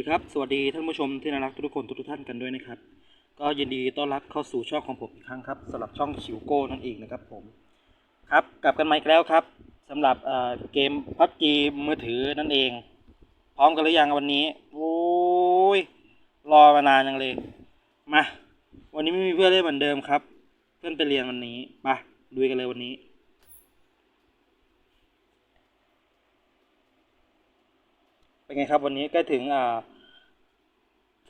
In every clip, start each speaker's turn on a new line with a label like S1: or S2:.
S1: ดีครับ สวัสดีท่านผู้ชมที่น่ารักทุกคนทุกท่านกันด้วยนะครับ ก็ยินดีต้อนรับเข้าสู่ช่องของผมอีกครั้งครับสำหรับช่องชิวโก้นั่นเองนะครับผม ครับกลับกันมาอีกแล้วครับสำหรับเกมพับจีมือถือนั่นเอง พร้อมกันหรือยังวันนี้ โอ้ยรอมานานยังเลย มา วันนี้ไม่มีเพื่อนเล่นเหมือนเดิมครับ เพื่อนไปเรียนวันนี้ไปดูกันเลยวันนี้เป็นไงครับวันนี้ใกล้ถึงอ่า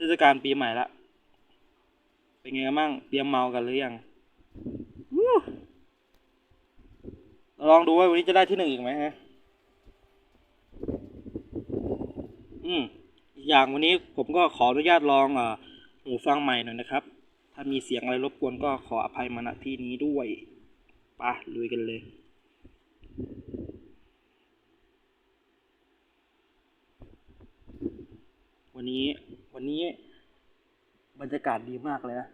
S1: ทศกาลปีใหม่ละ เป็นไงกันบ้าง เตรียมเมากันหรือยังลองดูว่าวันนี้จะได้ที่หนึ่งอีกไหมฮะ อืมอีกอย่างวันนี้ผมก็ขออนุญาตลองอ่าหูฟังใหม่หน่อยนะครับ ถ้ามีเสียงอะไรรบกวนก็ขออภัยมาณที่นี้ด้วยปะลุยกันเลยวันนี้ วันนี้บรรยากาศดีมากเลยนะ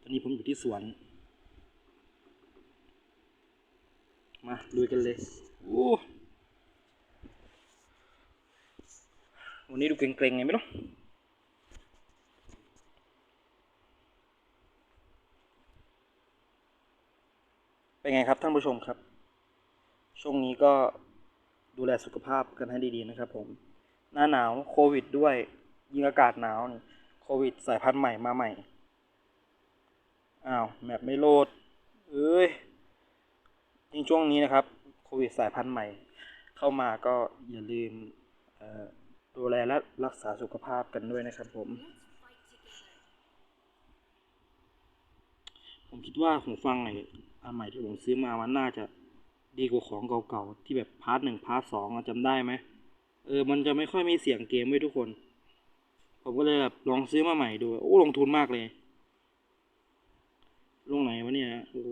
S1: ตอนนี้ผมอยู่ที่สวน มาลุยกันเลย โอ้ วันนี้ดูเกรงๆไงไม่รู้เป็นไงครับท่านผู้ชมครับ ช่วงนี้ก็ดูแลสุขภาพกันให้ดีๆนะครับผม หน้าหนาวโควิดด้วย ยิงอากาศหนาวนี่โควิดสายพันธุ์ใหม่มาใหม่ อ้าวแมปไม่โหลด เอ้ยยิ่งช่วงนี้นะครับ โควิดสายพันธุ์ใหม่ เข้ามาก็อย่าลืมดูแลและรักษาสุขภาพกันด้วยนะครับผม ผมคิดว่าหูฟังไอ้อันใหม่ที่ผมซื้อมามันน่าจะดีกว่าของเก่าๆ ที่แบบพาร์ทหนึ่งพาร์ทสองจำได้ไหมเออ มันจะไม่ค่อยมีเสียงเกมไว้ทุกคน ผมก็เลยแบบลองซื้อมาใหม่ดู โอ้ลงทุนมากเลย ลงไหนวะเนี่ย โอ้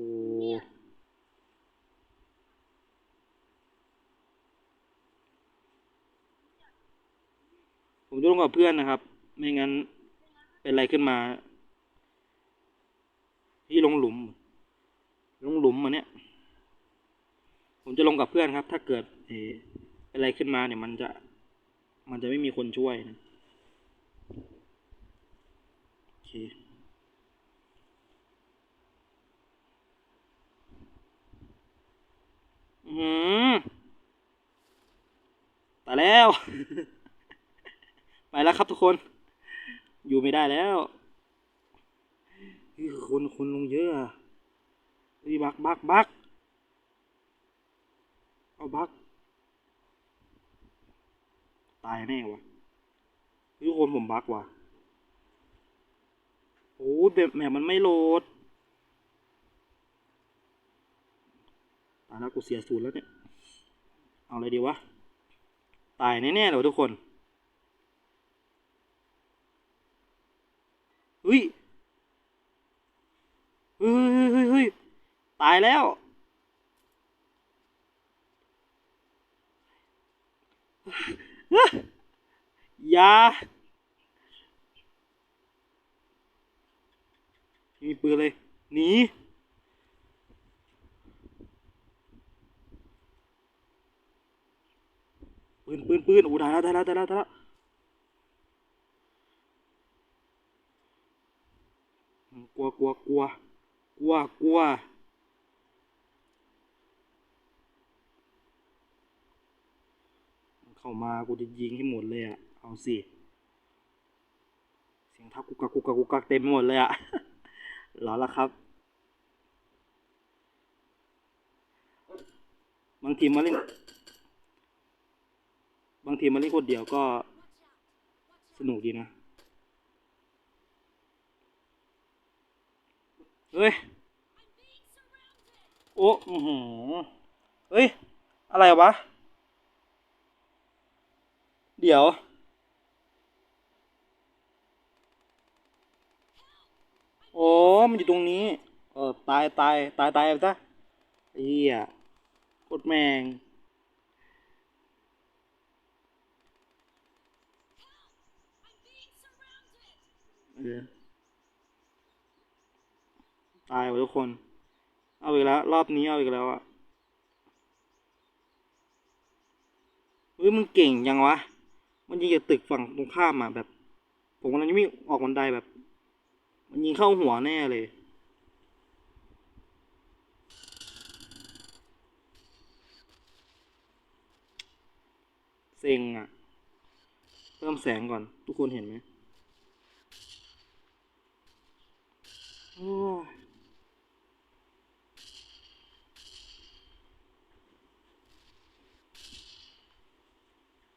S1: ผมจะลงกับเพื่อนนะครับ ไม่งั้นเป็นอะไรขึ้นมา พี่ลงหลุม ลงหลุมมาเนี่ย ผมจะลงกับเพื่อนครับ ถ้าเกิดเอเป็นอะไรขึ้นมาเนี่ยมันจะ มันจะไม่มีคนช่วยนะ โอ เคอือหือตายแล้ว ไปแล้วครับทุกคน อยู่ไม่ได้แล้วคนคนลงเยอะอะบักบักบักเอาบักตายแน่วะทุกคนผมบักว่ะ โอ้ยแบบแมปมันไม่โหลดตายแล้วกูเสียศูนย์แล้วเนี่ย เอาอะไรดีวะ ตายแน่ๆเลยทุกคนเฮ้ยเฮ้ยเฮ้ยเฮ้ยตายแล้วอย่า มีปืนเลยหนีปืนปืนปืนโอ้ได้แล้วได้แล้วได้แล้วได้แล้วกลัวกลัวกลัวกลัวกลัวเข้ามากูจะยิงให้หมดเลยอะเอาสิเสียงท้ากุกกักกุกกักกุกกักเต็มไปหมดเลยอะ หรอล่ะครับ บางทีมาเล่น บางทีมาเล่นคนเดียวก็สนุกดีนะ เฮ้ย โอ้หือเฮ้ย อะไรวะ เดี๋ยว โอ้มันอยู่ตรงนี้ เออ ตายตายตายตายไปซะไอ้เหี้ยโคตรแมงเออตายหมดทุกคน เอาอีกแล้ว รอบนี้เอาอีกแล้วอะเฮ้ยมึงเก่งยังวะ มันยิงจากตึกฝั่งตรงข้ามอะแบบ ผมกำลังจะวิ่งออกบันไดแบบ มันยิงเข้าหัวแน่เลย เซ็งอะ เพิ่มแสงก่อน ทุกคนเห็นไหมโอ้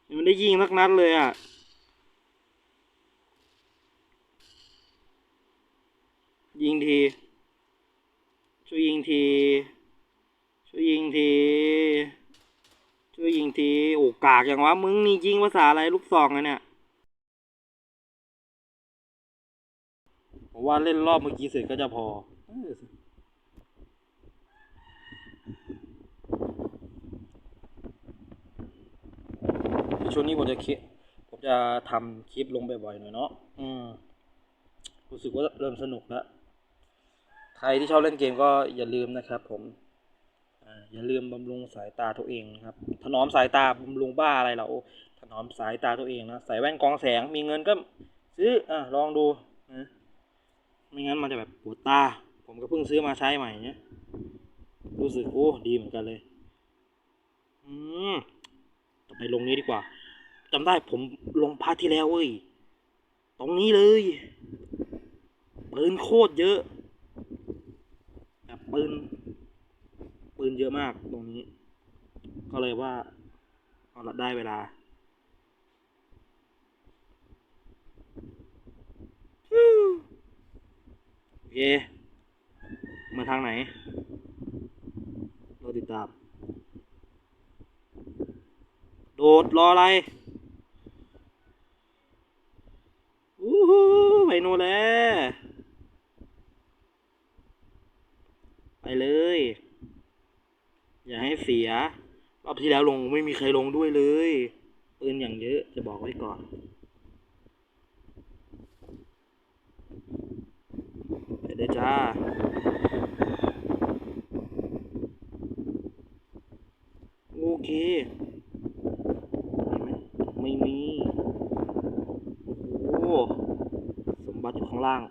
S1: ยังไม่ได้ยิงสักนัดเลยอะ ยิงที ช่วยยิงที ช่วยยิงที ช่วยยิงที โอ้กากอย่างวะ มึงนี่ยิงภาษาอะไรลูกซองอะเนี่ยผมว่าเล่นรอบเมื่อกี้เสร็จก็จะพอเออช่วงนี้ผมจะคิดผมจะทำคลิปลงบ่อยๆหน่อยเนาะ อืม รู้สึกว่าเริ่มสนุกแล้ว ใครที่ชอบเล่นเกมก็อย่าลืมนะครับผมอย่าลืมบำรุงสายตาตัวเองนะครับ ถนอมสายตาบำรุงบ้าอะไรเราถนอมสายตาตัวเองนะ ใส่แว่นกรองแสง มีเงินก็ซื้ออะลองดูนะไม่งั้นมันจะแบบปวดตา ผมก็เพิ่งซื้อมาใช้ใหม่เนี่ยรู้สึกโอ้ดีเหมือนกันเลย อืมต่อไปลงนี้ดีกว่าจำได้ผมลงพาร์ทที่แล้วเว้ย ตรงนี้เลยปืนโคตรเยอะ ปืนปืนเยอะมากตรงนี้ ก็เลยว่าเอาละได้เวลาโอเคมาทางไหน เราติดตาม โดดรออะไรอู้หูไปโน่นแล้ว ไป เลย อย่าให้เสีย รอบที่แล้วลงไม่มีใครลงด้วยเลยปืนอย่างเยอะจะบอกไว้ก่อน ไปเลยจ้าโอเคเห็นไหมไม่มี โอ้สมบัติอยู่ข้างล่าง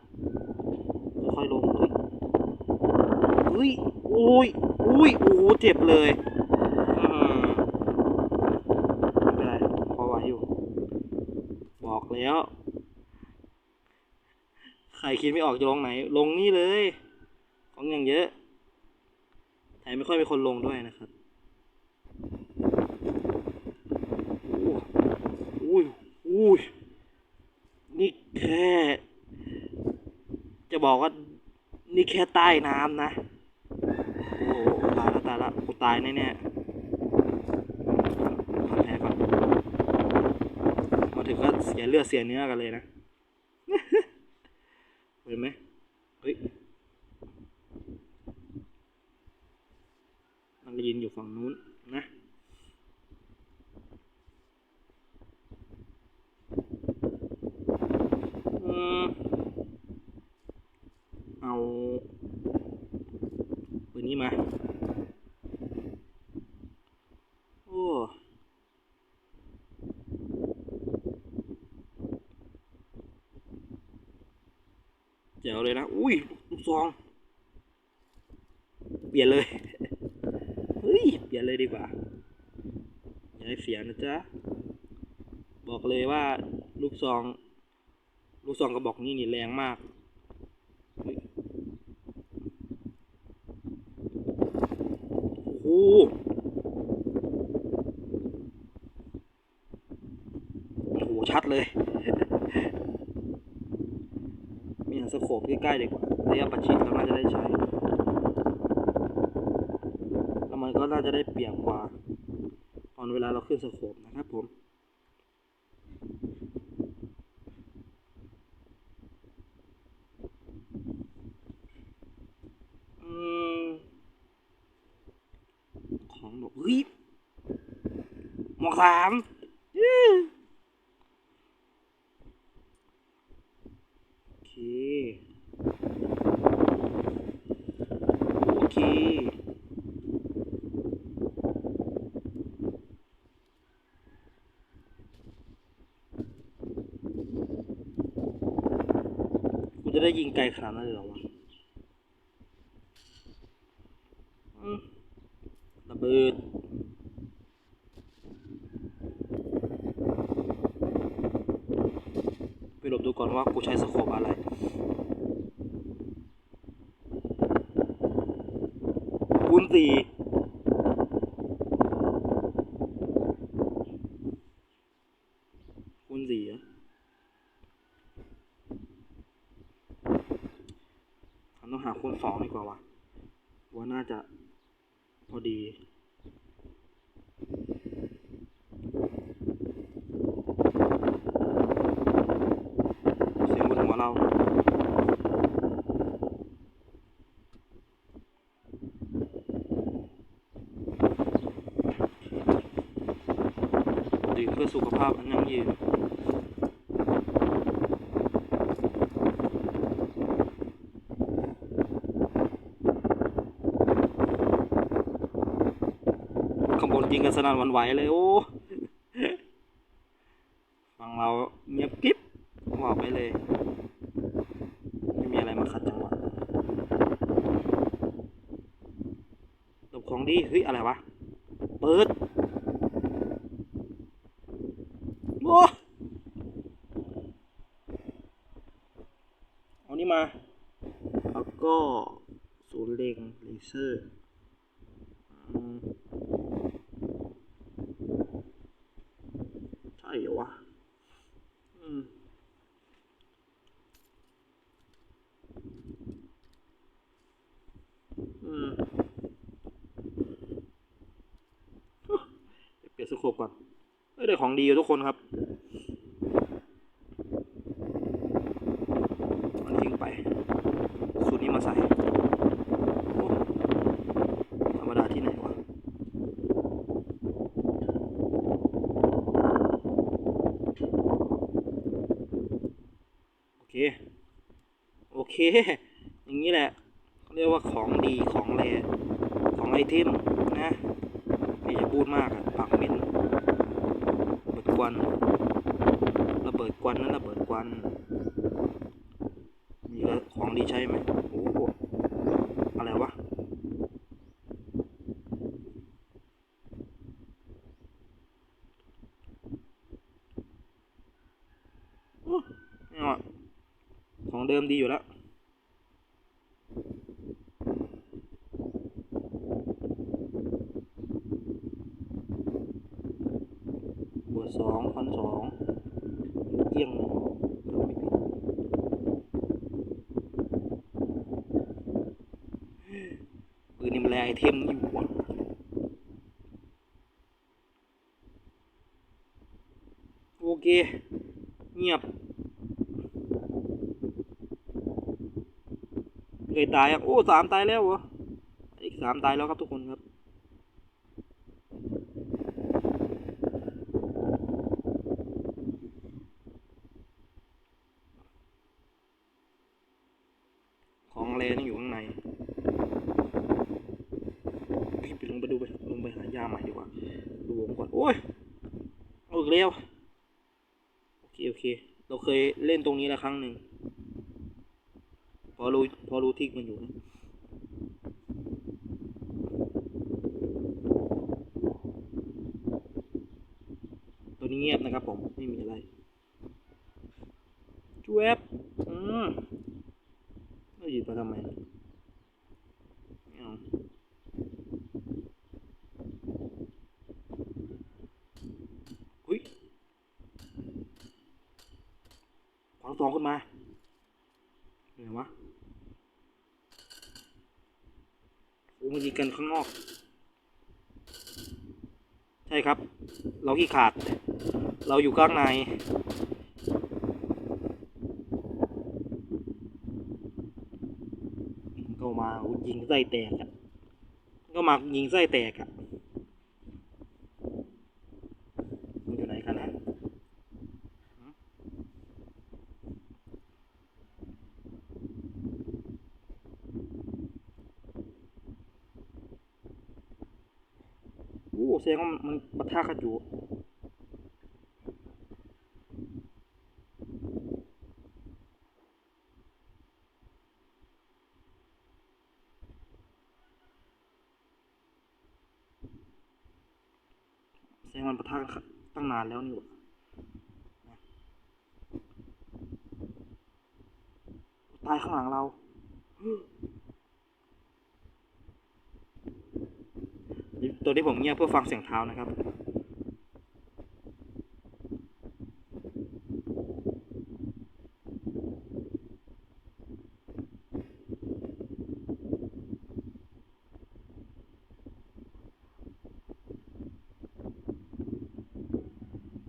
S1: ค่อยๆลงเฮ้ย เฮ้ยอุ้ยอุ้ยโอ้โหเจ็บเลยไม่เป็นไรพอไหวอยู่ บอกแล้ว ใครคิดไม่ออกจะลงไหน ลงนี่เลย ของอย่างเยอะแถมไม่ค่อยมีคนลงด้วยนะครับอุ้ยอุ้ยนี่แค่ จะบอกว่า นี่แค่ใต้น้ำนะ ตายแล้วตายแล้วกูตายแน่ๆทำแพ้ก่อนมาถึงก็เสียเลือดเสียเนื้อกันเลยนะเห็นไหมเฮ้ยมันยืนอยู่ฝั่งนู้นนะ อืมเอาปืนนี้มา โอ้เจ๋วเลยนะ อุ้ยลูกซอง เปลี่ยนเลย เฮ้ย เปลี่ยนเลยดีกว่า อย่าให้เสียนะจ๊ะ บอกเลยว่าลูกซอง ลูกซองกระบอกนี้นี่แรงมากเฮ้ยโอ้โหโอ้โห ชัดเลย มีหันสโคปใกล้ๆดีกว่าระยะประชิดเราน่าจะได้ใช้ แล้วมันก็น่าจะได้ เปรียบกว่า ตอนเวลาเราขึ้นสโคปนะครับผมของดอกเฮ้ยหมวกสามอื้อโอเค โอเค โจะ ไกลขนาดนั้นเลยหรอวะระเบิดไปหลบดูก่อนว่ากูใช้สโคปอะไรคูณสี่คูณสี่อะฉันต้องหาคูณสองดีกว่าวะว่าน่าจะพอดี เสียงบนหัวเรา ดื่มเพื่อสุ ขภาพมันยั่งยืนข้างบนยิงกันสนั่นวันไหวเลยโอ้ ฝั่งเราเงียบกริบบอกไปเลย ไม่มีอะไรมาขัดจังหวะหลบของดี เฮ้ย อะไรวะ เปิด โอ้เอานี่มา แล้วก็ศูนย์เล็งเลเซอร์อืมใช่เหรอวะ อืม อืมเปลี่ยน สโคปก่อนเอ้ยได้ของดีอยู่ทุกคนครับมันทิ้งไป สูตรนี้มาใส่ธรรมดาที่ไหนวะโอเค โอเค อย่างนี้แหละเขาเรียกว่าของดีของแรของไอเทมนะไม่อย่าพูดมากอะปากเหม็นเปิดควันระเบิดควันนั่นระเบิดควัน มีอะไรของดีใช้ไหมโอ้โหอะไรวะ โอ้ไม่เอาอะของ เดิมดีอยู่แล้ว บวกสองพันสองเกี้ยงหมอจำไม่ผิดปืนนี่มันแรงไอเทมนี่หว่าโอเค เงียบเคย ตายอะโอ้สามตายแล้วเหรอ อีกสามตายแล้วครับทุกคนครับ ของเลนี่อยู่ข้างในเฮ้ยไปลงไปดูไปลงไปหายาใหม่ดีกว่า ดูวงก่อน โอ้ยเอาอีกแล้ว โอเค โอเค เราเคยเล่นตรงนี้แล้วครั้งหนึ่ง พอรู้พอรู้ทิกมันอยู่นะตัวนี้เงียบนะครับผม ไม่มีอะไรจวบอืมไม่หยิบมาทำไมไม่เอาหุ้ยขวงสองขึ้นมาเหนวะ มันยิงกันข้างนอก ใช่ครับ เราขี้ขาด เราอยู่ข้างใน เขามายิงไส้แตกอะก็มายิงไส้แตกอะ ดงว่ามันบัตท่ากันอยู่แสดงมันประทะกันตั้งนานแล้วนี่ว่ตายข้างหลังเรา ตัวที่ผมเงียบเพื่อฟังเสียงเท้านะครับ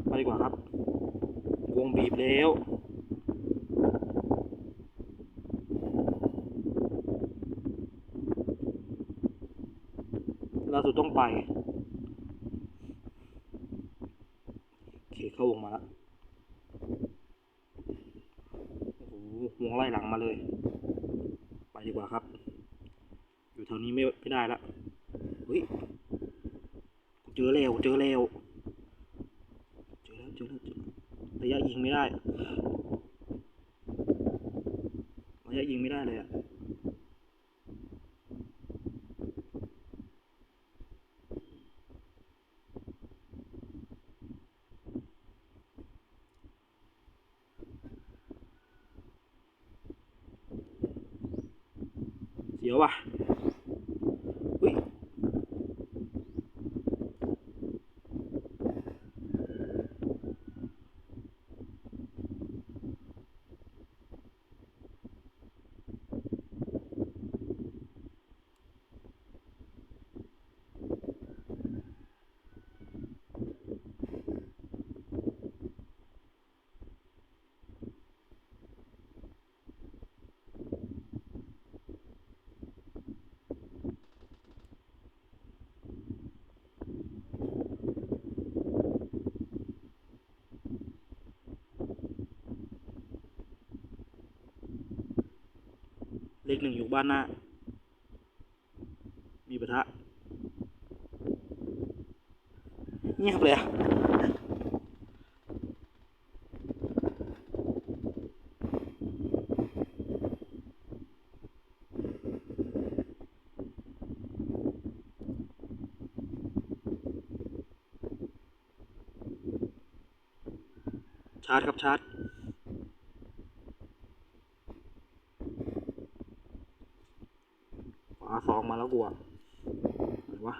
S1: ไปดีกว่าครับ วงบีบแล้ว เราสุดต้องไปโอเคเข้าวงมาแล้วโอ้โหวงไล่หลังมาเลย ไปดีกว่าครับ อยู่แถวนี้ไม่ไม่ได้ละเฮ้ยกู เจอแล้วเจอแล้วเจอแล้วระยะยิงไม่ได้ ระยะยิงไม่ได้เลยอะ เสี นึ่งอยู่บ้านหน้า มีปะทะเงียบเลยอะชาร์จครับชาร์จ ฝาสองมาแล้วกูอะไหนวะ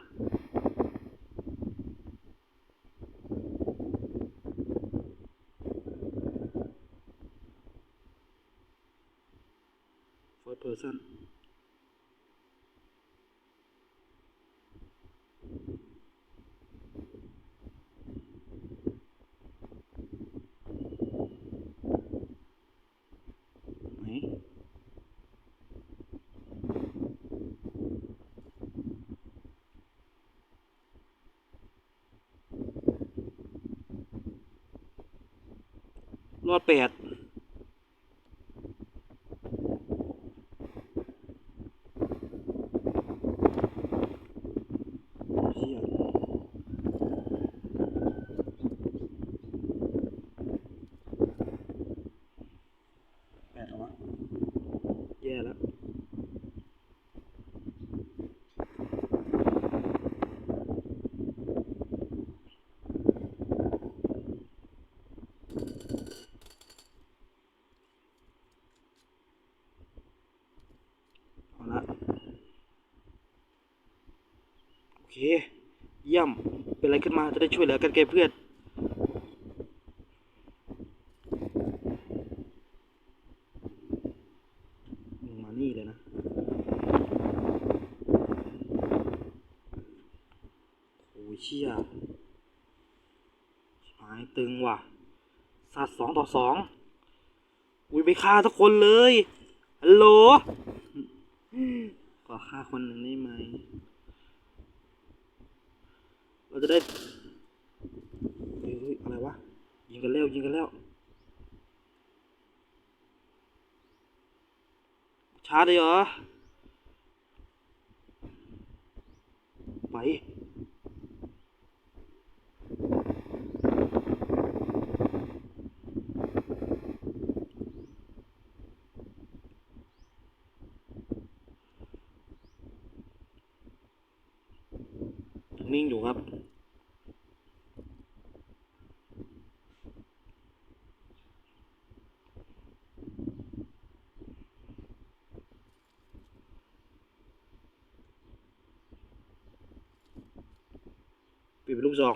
S1: เฟิร์ สั้นรอดแปดเหี้ยแปดเหรอวะแย่แล้ว เอาละโอ เคเยี่ยม เป็นอะไรขึ้นมาจะได้ช่วยเหลือกันแกเพื่อนมานี่เลยนะ โอ้ยเชี่ยหายตึงว่ะสัตว์สองต่อสองอุ้ยไปฆ่าทุกคนเลย ฮัลโหล ขอฆ่าคนหนึ่งได้ไหม เราจะได้เฮ้ยอะไรวะ ยิงกันแล้วยิงกันแล้ว ช้าเลยเหรอ ไป นิ่งอยู่ครับ ปิดเป็น ลูกซอง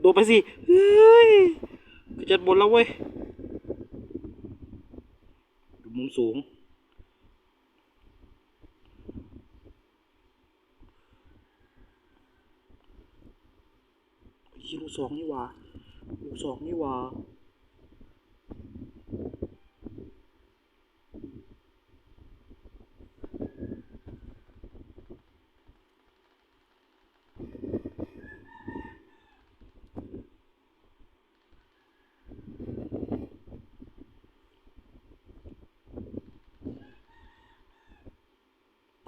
S1: โดดไปสิ เฮ้ยกระจัดบนแล้วเว้ยดูมุมสูงไอ้เหี้ยลูกสองนี่ว่าลูกสองนี่ว่า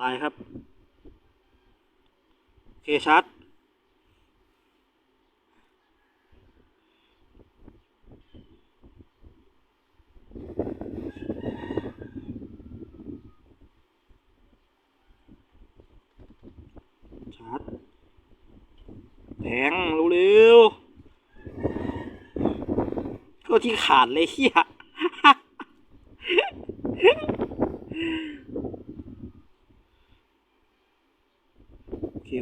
S1: ตายครับเคชัดชาร์จแทงเร็วๆก็ที่ขาดเลยเฮีย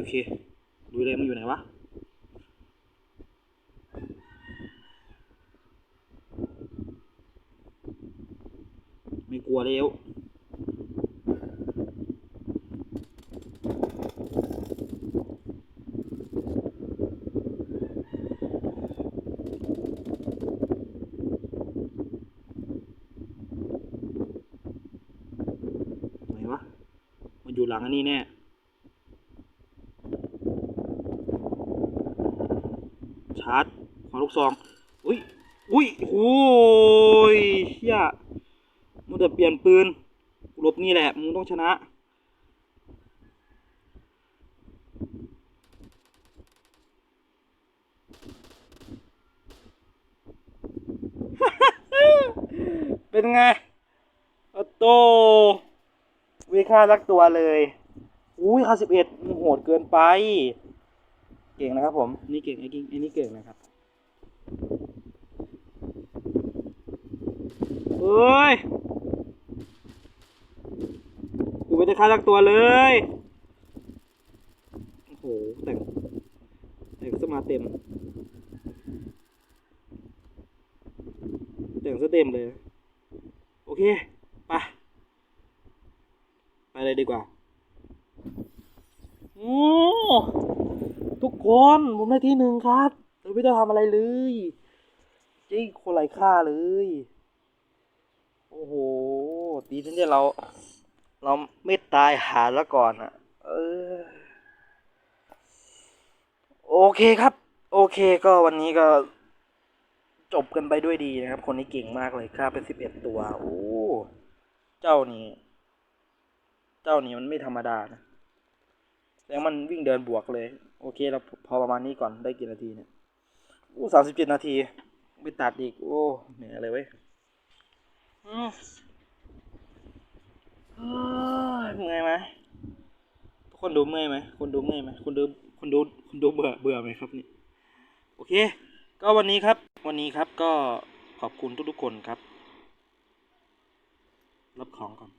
S1: โอ เคดูเลยมันอยู่ไหนวะไม่กลัวแล้วไหนวะมันอยู่หลังอันนี้แน่าร์จขวาลูกซอง อุ้ย อุ้ยโอ้ยเฮียมึงจะเปลี่ยนปืนลบนี่แหละ มึงต้องชนะ เป็นไงโอ้โตวิค่ารักตัวเลย อุ้ยค่าสิบเอ็ดมันโหดเกินไป ก่งนะครับผมนี่เก่งไอ้กิ่งไอ้นี่เก่งนะครับเฮ้ยกูไม่ได้ค่ารักตัวเลยโอ้โหแต่งแต่งสมาเต็ม แต่งซะเต็มเลย โอเคไปไปเลยดีกว่า โอ้ ทุกคนผมได้ที่หนึ่งครับเราไม่ต้องทำอะไรเลยจริงคนไร้ค่าเลย โอ้โหดีที่เนี่ยเรา เราไม่ตายหาแล้วก่อนอะเออโอเคครับ โอเคก็วันนี้ก็ จบกันไปด้วยดีนะครับ คนนี้เก่งมากเลยค่าเป็นสิบเอ็ดตัว โอ้ เจ้านี่ เจ้านี่มันไม่ธรรมดานะ แล้วมันวิ่งเดินบวกเลย โอเคเราพอประมาณนี้ก่อนได้กี่นาทีเนี่ยอู้สามสิบเจ็ดนาทีไปตัดอีก โอ้เหนื่อยเลยเว้ยอืมเฮ้ยเมื่อยไหมทุกคนดูเมื่อยไหมคนดูเมื่อยไหมคนดูคนดูคนดูเบื่อเบื่อไหมครับนี่โอเค ก็วันนี้ครับ วันนี้ครับก็ขอบคุณทุกๆคนครับ รับของก่อน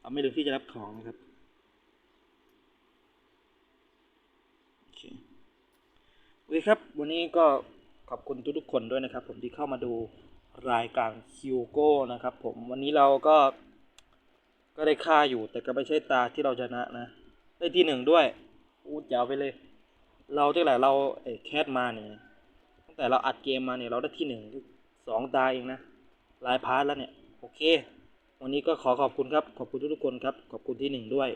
S1: เอาไม่ลืมที่จะรับของนะครับ โอเค โอเคครับ วันนี้ก็ขอบคุณทุกๆคนด้วยนะครับ ผมที่เข้ามาดูรายการคิวโก้นะครับ ผมวันนี้เราก็ ก็ได้ค่าอยู่แต่ก็ไม่ใช่ตาที่เราชนะนะ ได้ที่หนึ่งด้วยอู้เจ๋วไปเลย เราตั้งแต่เราไอ้แคทมาเนี่ยตั้งแต่เราอัดเกมมาเนี่ยเราได้ที่หนึ่งสองตาเองนะหลายพาร์ทแล้วเนี่ยโอเค วันนี้ก็ขอขอบคุณครับ ขอบคุณทุกๆคนครับ ขอบคุณที่หนึ่งด้วย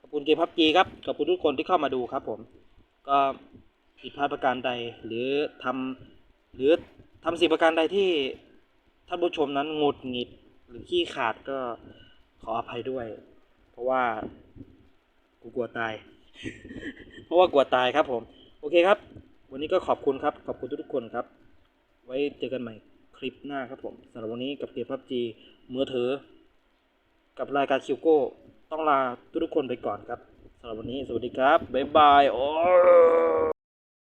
S1: ขอบคุณเกมพับจีครับขอบคุณทุกคนที่เข้ามาดูครับ ผม ก็ ผิดพลาดประการใด หรือทำหรือทำสิ่งประการใดที่ท่านผู้ชมนั้นงุดหงิดหรือขี้ขาดก็ขออภัยด้วย เพราะว่ากูกลัวตาย เพราะว่ากลัวตายครับผม โอเคครับ วันนี้ก็ขอบคุณครับ ขอบคุณทุกๆคนครับ ไว้เจอกันใหม่คลิปหน้าครับผมสำหรับวันนี้กับเกมพับจีมือถือ กับรายการคิวโก้ ต้องลาทุกๆคนไปก่อนครับสำหรับวันนี้สวัสดีครับ บ๊ายบายโอ้